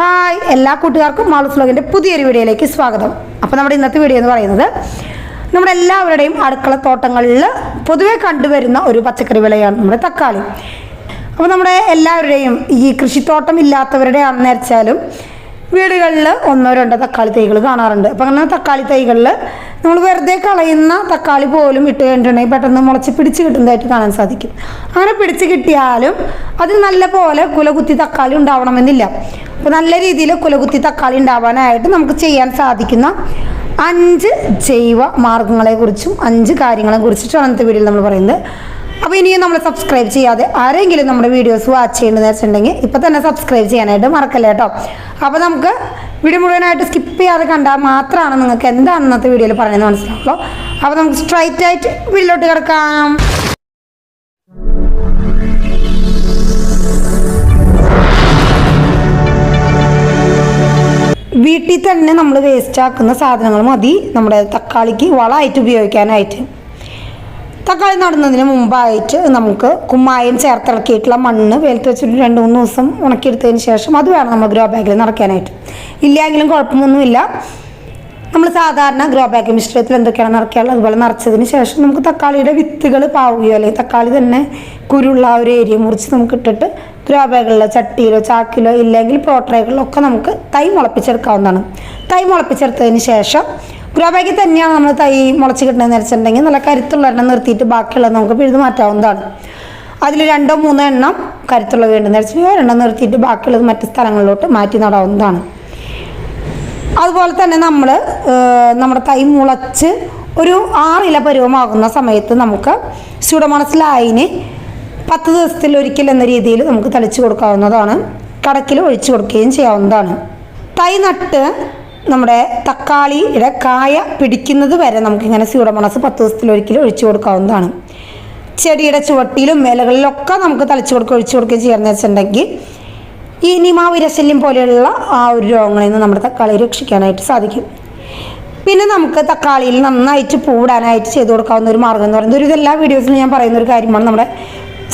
Hi എല്ലാ കൂട്ടുകാർക്കും മാളൂസ് വ്ലോഗിന്റെ പുതിയൊരു വീഡിയോയിലേക്ക് സ്വാഗതം. അപ്പോൾ നമ്മുടെ ഇന്നത്തെ വീഡിയോ എന്ന് പറയുന്നത് നമ്മുടെ എല്ലാവരുടെയും അടുക്കള തോട്ടങ്ങളിൽ പൊതുവെ കണ്ടുവരുന്ന ഒരു പച്ചക്കറി വിളയാണ് നമ്മുടെ തക്കാളി. അപ്പോൾ നമ്മുടെ എല്ലാവരുടെയും ഈ കൃഷിത്തോട്ടം ഇല്ലാത്തവരുടെ ആണെന്ന് വെച്ചാലും വീടുകളിൽ ഒന്നോ രണ്ടോ തക്കാളി തൈകൾ കാണാറുണ്ട്. അപ്പോൾ അങ്ങനെ തക്കാളി തൈകളിൽ നമ്മൾ വെറുതെ കളയുന്ന തക്കാളി പോലും ഇട്ട് കഴിഞ്ഞിട്ടുണ്ടെങ്കിൽ പെട്ടെന്ന് മുളച്ച് പിടിച്ച് കിട്ടുന്നതായിട്ട് കാണാൻ സാധിക്കും. അങ്ങനെ പിടിച്ച് കിട്ടിയാലും അതിൽ നല്ല പോലെ കുലകുത്തി തക്കാളി ഉണ്ടാവണമെന്നില്ല. അപ്പോൾ നല്ല രീതിയിൽ കുലകുത്തി തക്കാളി ഉണ്ടാവാനായിട്ട് നമുക്ക് ചെയ്യാൻ സാധിക്കുന്ന അഞ്ച് ജൈവ മാർഗങ്ങളെക്കുറിച്ചും അഞ്ച് കാര്യങ്ങളെ കാര്യങ്ങളെക്കുറിച്ചിട്ടാണ് ഇന്നത്തെ വീഡിയോയിൽ നമ്മൾ പറയുന്നത്. അപ്പോൾ ഇനിയും നമ്മൾ സബ്സ്ക്രൈബ് ചെയ്യാതെ ആരെങ്കിലും നമ്മുടെ വീഡിയോസ് വാച്ച് ചെയ്യേണ്ടതെന്ന് വെച്ചിട്ടുണ്ടെങ്കിൽ ഇപ്പോൾ തന്നെ സബ്സ്ക്രൈബ് ചെയ്യാനായിട്ട് മറക്കല്ല കേട്ടോ. അപ്പോൾ നമുക്ക് വീഡിയോ മുഴുവനായിട്ട് സ്കിപ്പ് ചെയ്യാതെ കണ്ടാൽ മാത്രമാണ് നിങ്ങൾക്ക് എന്താണ് ഇന്നത്തെ വീഡിയോയിൽ പറയുന്നത് മനസ്സിലാവുള്ളൂ. അപ്പോൾ നമുക്ക് സ്ട്രൈറ്റ് ആയിട്ട് വീട്ടിലോട്ട് കിടക്കാം. വീട്ടിൽ തന്നെ നമ്മൾ വേസ്റ്റ് ആക്കുന്ന സാധനങ്ങൾ മതി. നമ്മുടെ തക്കാളിക്ക് വളമായിട്ട് ഉപയോഗിക്കാനായിട്ട്. തക്കാളി നടുന്നതിന് മുമ്പായിട്ട് നമുക്ക് കുമ്മായം ചേർത്തിളക്കിയിട്ടുള്ള മണ്ണ് വെയിലത്ത് വെച്ചിട്ട് രണ്ട് മൂന്ന് ദിവസം ഉണക്കിയെടുത്തതിന് ശേഷം അത് വേണം നമ്മൾ ഗ്രോ ബാഗിൽ നിറയ്ക്കാനായിട്ട് ഇല്ലെങ്കിലും കുഴപ്പമൊന്നുമില്ല. നമ്മൾ സാധാരണ ഗ്രോ ബാഗ് മിശ്രിതത്തിൽ എന്തൊക്കെയാണ് നിറയ്ക്കാനുള്ളത് അതുപോലെ നിറച്ചതിന് ശേഷം നമുക്ക് തക്കാളിയുടെ വിത്തുകൾ പാവുകയോ അല്ലെങ്കിൽ തക്കാളി തന്നെ കുരുള്ള ഒരു ഏരിയ മുറിച്ച് നമുക്ക് ഇട്ടിട്ട് ഗ്രോ ബാഗുകളിലോ ചട്ടിയിലോ ചാക്കിലോ ഇല്ലെങ്കിൽ പ്രോട്രേകളിലോ ഒക്കെ നമുക്ക് തൈ മുളപ്പിച്ചെടുക്കാവുന്നതാണ്. തൈ മുളപ്പിച്ചെടുത്തതിന് ശേഷം ഗ്രോബാഗിൽ തന്നെയാണ് നമ്മൾ തൈ മുളച്ച് കിട്ടണമെന്ന് വെച്ചിട്ടുണ്ടെങ്കിൽ നല്ല കരുത്തുള്ള എണ്ണം നിർത്തിയിട്ട് ബാക്കിയുള്ളത് നമുക്ക് പിഴുതു മാറ്റാവുന്നതാണ്. അതിൽ രണ്ടോ മൂന്നോ എണ്ണം കരുത്തുള്ള വേണ്ടെന്ന് വെച്ചിട്ടുണ്ടെങ്കിൽ ഒരെണ്ണം നിർത്തിയിട്ട് ബാക്കിയുള്ളത് മറ്റ് സ്ഥലങ്ങളിലോട്ട് മാറ്റി നടാവുന്നതാണ്. അതുപോലെ തന്നെ നമ്മൾ നമ്മുടെ തൈ മുളച്ച് ഒരു ആറില പരുവമാകുന്ന സമയത്ത് നമുക്ക് സ്യൂഡോമോണസ് ലൈന് പത്ത് ദിവസത്തിൽ ഒരിക്കൽ എന്ന രീതിയിൽ നമുക്ക് തളിച്ചു കൊടുക്കാവുന്നതാണ്. കടക്കിൽ ഒഴിച്ചു കൊടുക്കുകയും ചെയ്യാവുന്നതാണ്. തൈ നട്ട് നമ്മുടെ തക്കാളിയുടെ കായ പിടിക്കുന്നത് വരെ നമുക്കിങ്ങനെ സ്യൂഡമണസ് പത്ത് ദിവസത്തിൽ ഒരിക്കൽ ഒഴിച്ചു കൊടുക്കാവുന്നതാണ്. ചെടിയുടെ ചുവട്ടിലും ഇലകളിലൊക്കെ നമുക്ക് തളിച്ചു കൊടുക്കുക ഒഴിച്ചു കൊടുക്കുകയും ചെയ്യാമെന്ന് വെച്ചിട്ടുണ്ടെങ്കിൽ ഈ നിമാവിരശല്യം പോലെയുള്ള ആ ഒരു രോഗങ്ങളിൽ നിന്ന് നമ്മുടെ തക്കാളി രക്ഷിക്കാനായിട്ട് സാധിക്കും. പിന്നെ നമുക്ക് തക്കാളിയിൽ നന്നായിട്ട് പൂടാനായിട്ട് ചെയ്തു കൊടുക്കാവുന്ന ഒരു മാർഗം എന്ന് പറയുന്നത് ഒരു ഇതെല്ലാ വീഡിയോസിലും ഞാൻ പറയുന്ന ഒരു കാര്യമാണ്. നമ്മുടെ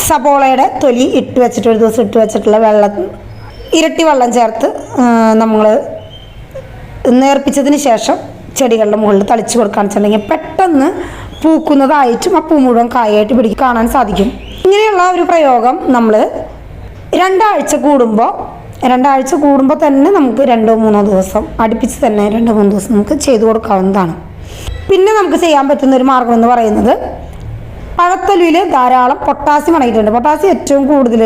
സബോളയുടെ തൊലി ഇട്ട് വെച്ചിട്ട് ഒരു ദിവസം ഇട്ട് വെച്ചിട്ടുള്ള വെള്ളം ഇരട്ടി വെള്ളം ചേർത്ത് നമ്മൾ നേർപ്പിച്ചതിന് ശേഷം ചെടികളുടെ മുകളിൽ തളിച്ചു കൊടുക്കുകയാണെന്ന് പെട്ടെന്ന് പൂക്കുന്നതായിട്ടും ആ പൂ മുഴുവൻ കായായിട്ട് പിടിക്കും കാണാൻ സാധിക്കും. ഇങ്ങനെയുള്ള ഒരു പ്രയോഗം നമ്മൾ രണ്ടാഴ്ച കൂടുമ്പോൾ രണ്ടാഴ്ച കൂടുമ്പോൾ തന്നെ നമുക്ക് രണ്ടോ മൂന്നോ ദിവസം അടുപ്പിച്ച് തന്നെ രണ്ടോ മൂന്നോ ദിവസം നമുക്ക് ചെയ്തു കൊടുക്കാവുന്നതാണ്. പിന്നെ നമുക്ക് ചെയ്യാൻ പറ്റുന്ന ഒരു മാർഗം എന്ന് പറയുന്നത് പഴത്തൊലിയിൽ ധാരാളം പൊട്ടാസ്യം അടങ്ങിയിട്ടുണ്ട്. പൊട്ടാസ്യം ഏറ്റവും കൂടുതൽ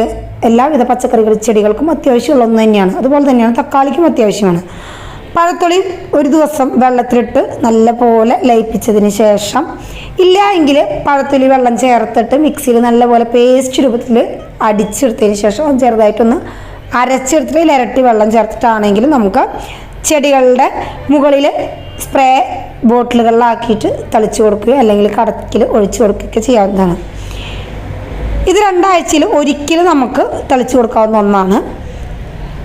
എല്ലാവിധ പച്ചക്കറികൾ ചെടികൾക്കും അത്യാവശ്യമുള്ള ഒന്ന് തന്നെയാണ്. അതുപോലെ തന്നെയാണ് തക്കാളിക്കും അത്യാവശ്യമാണ്. പഴത്തൊളി ഒരു ദിവസം വെള്ളത്തിലിട്ട് നല്ലപോലെ ലയിപ്പിച്ചതിന് ശേഷം ഇല്ല എങ്കിൽ പഴത്തൊലി വെള്ളം ചേർത്തിട്ട് മിക്സിയിൽ നല്ലപോലെ പേസ്റ്റ് രൂപത്തിൽ അടിച്ചെടുത്തതിന് ശേഷം ചെറുതായിട്ടൊന്ന് അരച്ചെടുത്തിട്ട് ഇരട്ടി വെള്ളം ചേർത്തിട്ടാണെങ്കിലും നമുക്ക് ചെടികളുടെ മുകളിൽ സ്പ്രേ ബോട്ടിലുകളിലാക്കിയിട്ട് തളിച്ചു കൊടുക്കുകയോ അല്ലെങ്കിൽ കടക്കിൽ ഒഴിച്ചു കൊടുക്കുകയൊക്കെ ചെയ്യാവുന്നതാണ്. ഇത് രണ്ടാഴ്ചയിൽ ഒരിക്കലും നമുക്ക് തളിച്ചു കൊടുക്കാവുന്ന ഒന്നാണ്.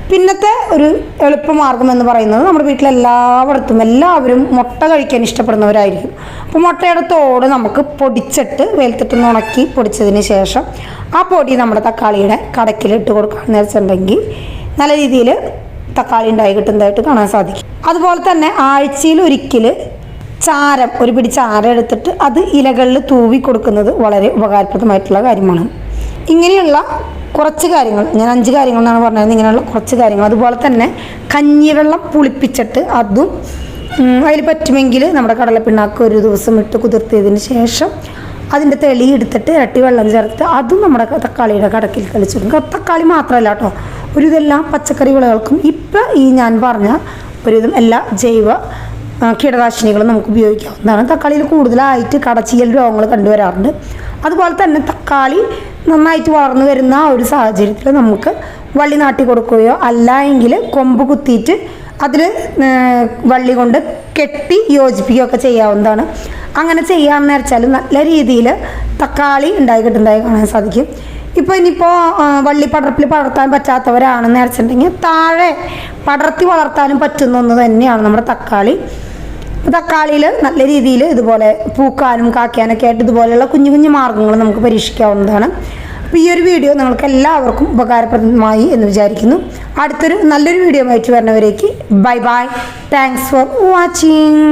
പിന്നത്തെ ഒരു എളുപ്പമാർഗം എന്ന് പറയുന്നത് നമ്മുടെ വീട്ടിലെല്ലായിടത്തും എല്ലാവരും മുട്ട കഴിക്കാൻ ഇഷ്ടപ്പെടുന്നവരായിരിക്കും. അപ്പോൾ മുട്ടയുടെ തോട് നമുക്ക് പൊടിച്ചിട്ട് വെയിലത്തിട്ട് ഉണക്കി പൊടിച്ചതിന് ശേഷം ആ പൊടി നമ്മുടെ തക്കാളിയുടെ കടക്കിൽ ഇട്ട് കൊടുക്കുകയാണെന്ന് വെച്ചിട്ടുണ്ടെങ്കിൽ നല്ല രീതിയിൽ തക്കാളി ഉണ്ടായി കിട്ടുന്നതായിട്ട് കാണാൻ സാധിക്കും. അതുപോലെ തന്നെ ആഴ്ചയിൽ ഒരിക്കൽ ചാരം ഒരു പിടി ചാരം എടുത്തിട്ട് അത് ഇലകളിൽ തൂവി കൊടുക്കുന്നത് വളരെ ഉപകാരപ്രദമായിട്ടുള്ള കാര്യമാണ്. ഇങ്ങനെയുള്ള കുറച്ച് കാര്യങ്ങൾ ഞാൻ അഞ്ച് കാര്യങ്ങൾ എന്നാണ് പറഞ്ഞത് ഇങ്ങനെയുള്ള കുറച്ച് കാര്യങ്ങൾ. അതുപോലെ തന്നെ കഞ്ഞിവെള്ളം പുളിപ്പിച്ചിട്ട് അതും അതിൽ പറ്റുമെങ്കിൽ നമ്മുടെ കടലപ്പിണ്ണാക്ക് ഒരു ദിവസം ഇട്ട് കുതിർത്തിയതിന് ശേഷം അതിന്റെ തെളി എടുത്തിട്ട് ഇരട്ടി വെള്ളം ചേർത്ത് അതും നമ്മുടെ തക്കാളിയുടെ കടക്കിൽ കളിച്ചിടും തക്കാളി മാത്രമല്ല കേട്ടോ ഒരു ഇതെല്ലാം പച്ചക്കറി വിളകൾക്കും ഇപ്പം ഈ ഞാൻ പറഞ്ഞ ഒരുവിധം എല്ലാ ജൈവ കീടനാശിനികളും നമുക്ക് ഉപയോഗിക്കാവുന്നതാണ്. തക്കാളിയിൽ കൂടുതലായിട്ട് കടച്ചിയൽ രോഗങ്ങൾ കണ്ടുവരാറുണ്ട്. അതുപോലെ തന്നെ തക്കാളി നന്നായിട്ട് വളർന്നു വരുന്ന ആ ഒരു സാഹചര്യത്തിൽ നമുക്ക് വള്ളി നാട്ടി കൊടുക്കുകയോ അല്ല എങ്കിൽ കൊമ്പ് കുത്തിയിട്ട് അതിൽ വള്ളി കൊണ്ട് കെട്ടി യോജിപ്പിക്കുകയോ ഒക്കെ ചെയ്യാവുന്നതാണ്. അങ്ങനെ ചെയ്യാമെന്ന് വെച്ചാൽ നല്ല രീതിയിൽ തക്കാളി ഉണ്ടായി കിട്ടുന്നതായി കാണാൻ സാധിക്കും. ഇപ്പോൾ ഇനിയിപ്പോൾ വള്ളി പടർപ്പിൽ പടർത്താൻ പറ്റാത്തവരാണെന്ന് വെച്ചിട്ടുണ്ടെങ്കിൽ താഴെ പടർത്തി വളർത്താനും പറ്റുന്ന ഒന്ന് തന്നെയാണ് നമ്മുടെ തക്കാളി. തക്കാളിയിൽ നല്ല രീതിയിൽ ഇതുപോലെ പൂക്കാനും കാക്കാനൊക്കെ ആയിട്ട് ഇതുപോലെയുള്ള കുഞ്ഞു കുഞ്ഞു മാർഗങ്ങൾ നമുക്ക് പരീക്ഷിക്കാവുന്നതാണ്. അപ്പോൾ ഈ ഒരു വീഡിയോ നിങ്ങൾക്ക് എല്ലാവർക്കും ഉപകാരപ്രദമായി എന്ന് വിചാരിക്കുന്നു. അടുത്തൊരു നല്ലൊരു വീഡിയോ ആയിട്ട് വരുന്നവരേക്ക് bye bye. Thanks for watching